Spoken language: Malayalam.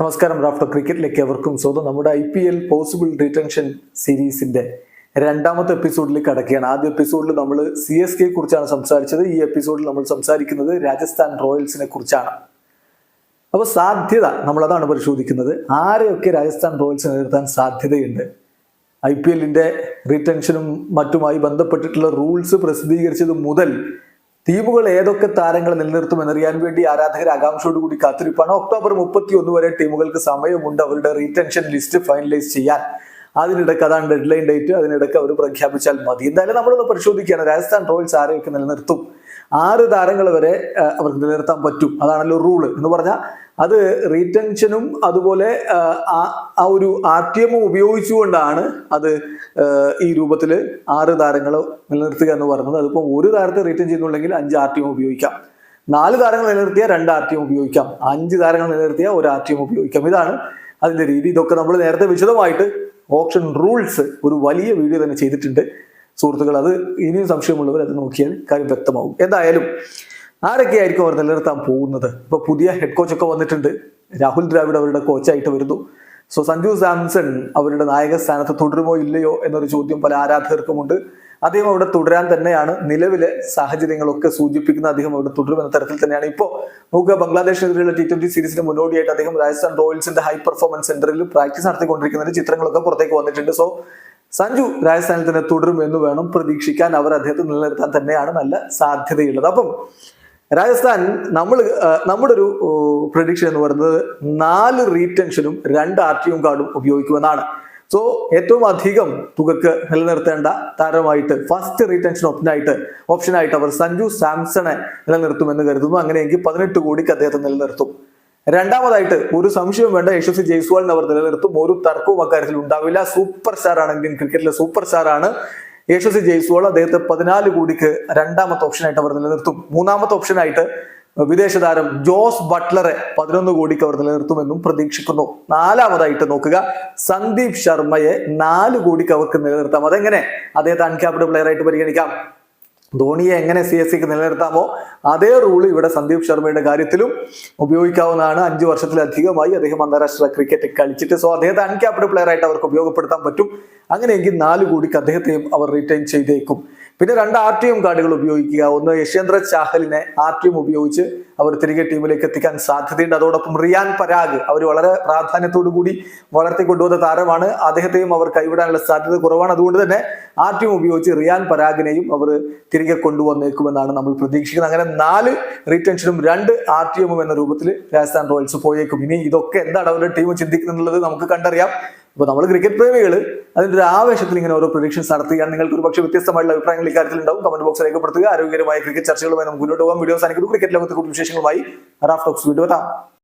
നമസ്കാരം റാഫ്റ്റർ ക്രിക്കറ്റിലേക്ക് എവർക്കും സ്വന്തം നമ്മുടെ I P L possible retention സീരീസിന്റെ രണ്ടാമത്തെ എപ്പിസോഡിലേക്ക് അടക്കുകയാണ് ആദ്യ എപ്പിസോഡിൽ നമ്മൾ സി എസ് കെയെ കുറിച്ചാണ് സംസാരിച്ചത്. ഈ എപ്പിസോഡിൽ നമ്മൾ സംസാരിക്കുന്നത് രാജസ്ഥാൻ റോയൽസിനെ കുറിച്ചാണ്. അപ്പോൾ സാധ്യത നമ്മൾ അതാണ് പരിശോധിക്കുന്നത്. ആരെയൊക്കെ രാജസ്ഥാൻ റോയൽസിനെ നിലനിർത്താൻ സാധ്യതയുണ്ട്? ഐ പി എല്ലിന്റെ റീടെൻഷനും മറ്റുമായി ബന്ധപ്പെട്ടിട്ടുള്ള റൂൾസ് പ്രസിദ്ധീകരിച്ചത് മുതൽ ടീമുകൾ ഏതൊക്കെ താരങ്ങളെ നിലനിർത്തും എന്നറിയാൻ വേണ്ടി ആരാധകർ ആകാംക്ഷയോട് കൂടി കാത്തിരിപ്പാണ്. ഒക്ടോബർ മുപ്പത്തി ഒന്ന് വരെ ടീമുകൾക്ക് സമയമുണ്ട്. അവരുടെ റീറ്റൻഷൻ ലിസ്റ്റ് ഫൈനലൈസ് ചെയ്യാൻ. അതിനിടയ്ക്ക് അതാണ് ഡെഡ് ലൈൻ ഡേറ്റ് അതിനിടയ്ക്ക് അവർ പ്രഖ്യാപിച്ചാൽ മതി. എന്തായാലും നമ്മളൊന്ന് പരിശോധിക്കുകയാണ്. രാജസ്ഥാൻ റോയൽസ് ആരെയൊക്കെ നിലനിർത്തും? ആറ് താരങ്ങൾ വരെ അവർക്ക് നിലനിർത്താൻ പറ്റും. അതാണല്ലോ റൂൾ എന്ന് പറഞ്ഞാൽ അത് റീറ്റൻഷനും അതുപോലെ ആ ഒരു ആർ ടി എമ്മും ഉപയോഗിച്ചുകൊണ്ടാണ് അത് ഈ രൂപത്തിൽ ആറ് താരങ്ങൾ നിലനിർത്തുക എന്ന് പറയുന്നത്. അതിപ്പോൾ ഒരു താരത്തെ റീറ്റേൺ ചെയ്യുന്നുണ്ടെങ്കിൽ അഞ്ച് ആർ ടി എം ഉപയോഗിക്കാം. നാല് താരങ്ങൾ നിലനിർത്തിയാൽ രണ്ട് ആർ ടി എം ഉപയോഗിക്കാം. അഞ്ച് താരങ്ങൾ നിലനിർത്തിയാൽ ഒരു ആർ ടി എം ഉപയോഗിക്കാം. ഇതാണ് അതിന്റെ രീതി. ഇതൊക്കെ നമ്മൾ നേരത്തെ വിശദമായിട്ട് ഓപ്ഷൻ റൂൾസ് ഒരു വലിയ വീഡിയോ തന്നെ ചെയ്തിട്ടുണ്ട്. സുഹൃത്തുക്കൾ അത് ഇനിയും സംശയമുള്ളവർ അത് നോക്കിയാൽ കാര്യം വ്യക്തമാവും. എന്തായാലും ആരൊക്കെയായിരിക്കും അവർ നിലനിർത്താൻ പോകുന്നത്? ഇപ്പൊ പുതിയ ഹെഡ് കോച്ച് ഒക്കെ വന്നിട്ടുണ്ട്. രാഹുൽ ദ്രാവിഡ് അവരുടെ കോച്ചായിട്ട് വരുന്നു. സോ സഞ്ജു സാംസൺ അവരുടെ നായക സ്ഥാനത്ത് തുടരുമോ ഇല്ലയോ എന്നൊരു ചോദ്യം പല ആരാധകർക്കുമുണ്ട്. അദ്ദേഹം അവിടെ തുടരാൻ തന്നെയാണ്. നിലവിലെ സാഹചര്യങ്ങളൊക്കെ സൂചിപ്പിക്കുന്ന അദ്ദേഹം അവിടെ തുടരുമെന്ന തരത്തിൽ തന്നെയാണ്. ഇപ്പോൾ നോക്കുക ബംഗ്ലാദേശിനെതിരെയുള്ള ടി ട്വന്റി സീരീസിന് മുന്നോടിയായിട്ട് അദ്ദേഹം രാജസ്ഥാൻ റോയൽസിന്റെ ഹൈ പെർഫോമൻസ് സെന്ററിൽ പ്രാക്ടീസ് നടത്തിക്കൊണ്ടിരിക്കുന്നതിന് ചിത്രങ്ങളൊക്കെ പുറത്തേക്ക് വന്നിട്ടുണ്ട്. സോ സഞ്ജു രാജസ്ഥാനിൽ തന്നെ തുടരും എന്ന് വേണം പ്രതീക്ഷിക്കാൻ അവർ അദ്ദേഹത്തെ നിലനിർത്താൻ തന്നെയാണ് നല്ല സാധ്യതയുള്ളത്. അപ്പം രാജസ്ഥാൻ നമ്മൾ നമ്മുടെ ഒരു പ്രഡിക്ഷൻ എന്ന് പറയുന്നത് നാല് റീടെൻഷനും രണ്ട് ആർ ടി എം കാർഡും ഉപയോഗിക്കുമെന്നാണ്. സോ ഏറ്റവും അധികം തുകക്ക് നിലനിർത്തേണ്ട താരമായിട്ട് ഫസ്റ്റ് റീടെൻഷൻ ഓപ്ഷനായിട്ട് ഓപ്ഷനായിട്ട് അവർ സഞ്ജു സാംസണെ നിലനിർത്തുമെന്ന് കരുതുന്നു. അങ്ങനെയെങ്കിൽ പതിനെട്ട് കോടിക്ക് അദ്ദേഹത്തെ നിലനിർത്തും. രണ്ടാമതായിട്ട് ഒരു സംശയവും വേണ്ട. യശസ്വി ജയ്സ്വാളിനെ അവർ നിലനിർത്തും. ഒരു തർക്കവും അക്കാര്യത്തിൽ ഉണ്ടാവില്ല. സൂപ്പർ സ്റ്റാർ ആണ് ഇന്ത്യൻ ക്രിക്കറ്റിലെ സൂപ്പർ സ്റ്റാർ ആണ്. യശസ്വി ജയ്സ്വാൾ അദ്ദേഹത്തെ പതിനാല് കോടിക്ക് രണ്ടാമത്തെ ഓപ്ഷനായിട്ട് അവർ നിലനിർത്തും. മൂന്നാമത്തെ ഓപ്ഷനായിട്ട് വിദേശ താരം ജോസ് ബട്ട്ലറെ പതിനൊന്ന് കോടിക്ക് അവർ നിലനിർത്തുമെന്നും പ്രതീക്ഷിക്കുന്നു. നാലാമതായിട്ട് നോക്കുക. സന്ദീപ് ശർമ്മയെ നാല് കോടിക്ക് അവർക്ക് നിലനിർത്താം. അതെങ്ങനെ? അദ്ദേഹത്തെ അൺക്യാപ്ഡ് പ്ലെയർ ആയിട്ട് പരിഗണിക്കാം. ധോണിയെ എങ്ങനെ സി എസ് സിക്ക് നിലനിർത്താമോ അതേ റൂൾ ഇവിടെ സന്ദീപ് ശർമ്മയുടെ കാര്യത്തിലും ഉപയോഗിക്കാവുന്നതാണ്. അഞ്ച് വർഷത്തിലധികമായി അദ്ദേഹം അന്താരാഷ്ട്ര ക്രിക്കറ്റ് കളിച്ചിട്ട്. സോ അദ്ദേഹത്തെ അൺക്യാപ്ഡ് പ്ലെയർ ആയിട്ട് അവർക്ക് ഉപയോഗപ്പെടുത്താൻ പറ്റും. അങ്ങനെയെങ്കിൽ നാല് കോടിക്ക് അദ്ദേഹത്തെയും അവർ റിട്ടേൺ ചെയ്തേക്കും. പിന്നെ രണ്ട് ആർ ടി എം കാർഡുകൾ ഉപയോഗിക്കുക. ഒന്ന് യശേന്ദ്ര ചാഹലിനെ ആർ ടി എം ഉപയോഗിച്ച് അവർ തിരികെ ടീമിലേക്ക് എത്തിക്കാൻ സാധ്യതയുണ്ട്. അതോടൊപ്പം റിയാൻ പരാഗ് അവർ വളരെ പ്രാധാന്യത്തോടു കൂടി വളർത്തിക്കൊണ്ടുവന്ന താരമാണ്. അദ്ദേഹത്തെയും അവർ കൈവിടാനുള്ള സാധ്യത കുറവാണ്. അതുകൊണ്ട് തന്നെ ടീം ഉപയോഗിച്ച് റിയാൻ പരാഗിനെയും അവർ തിരികെ കൊണ്ടുവന്നേക്കുമെന്നാണ് നമ്മൾ പ്രതീക്ഷിക്കുന്നത്. അങ്ങനെ നാല് റീറ്റൻഷനും രണ്ട് ആർ ടി എമ്മും എന്ന രൂപത്തിൽ രാജസ്ഥാൻ റോയൽസ് പോയേക്കും. ഇനി ഇതൊക്കെ എന്താണ് അവരുടെ ടീം ചിന്തിക്കുന്നുള്ളത് നമുക്ക് കണ്ടറിയാം. അപ്പോൾ നമ്മൾ ക്രിക്കറ്റ് പ്രേമികൾ അതിന്റെ ഒരു ആവേശത്തിൽ ഇങ്ങനെ ഓരോ പ്രൊഡിക്ഷൻസ് നടത്തുകയാണ്. നിങ്ങൾക്ക് ഒരു പക്ഷേ വ്യത്യസ്തമായിട്ടുള്ള അഭിപ്രായങ്ങൾ ഇക്കാര്യത്തിൽ ഉണ്ടാവും. കമന്റ് ബോക്സ് രേഖപ്പെടുത്തുക. ആരോഗ്യകരമായ ക്രിക്കറ്റ് ചർച്ചകളുമായി നമുക്ക് മുന്നോട്ട് പോകാം. വീഡിയോ സാധിക്കുന്നു ക്രിക്കറ്റ് ലോകത്തെ കൂടുതൽ വിശേഷങ്ങളുമായി റാഫ് ടോക്സ് വീണ്ടും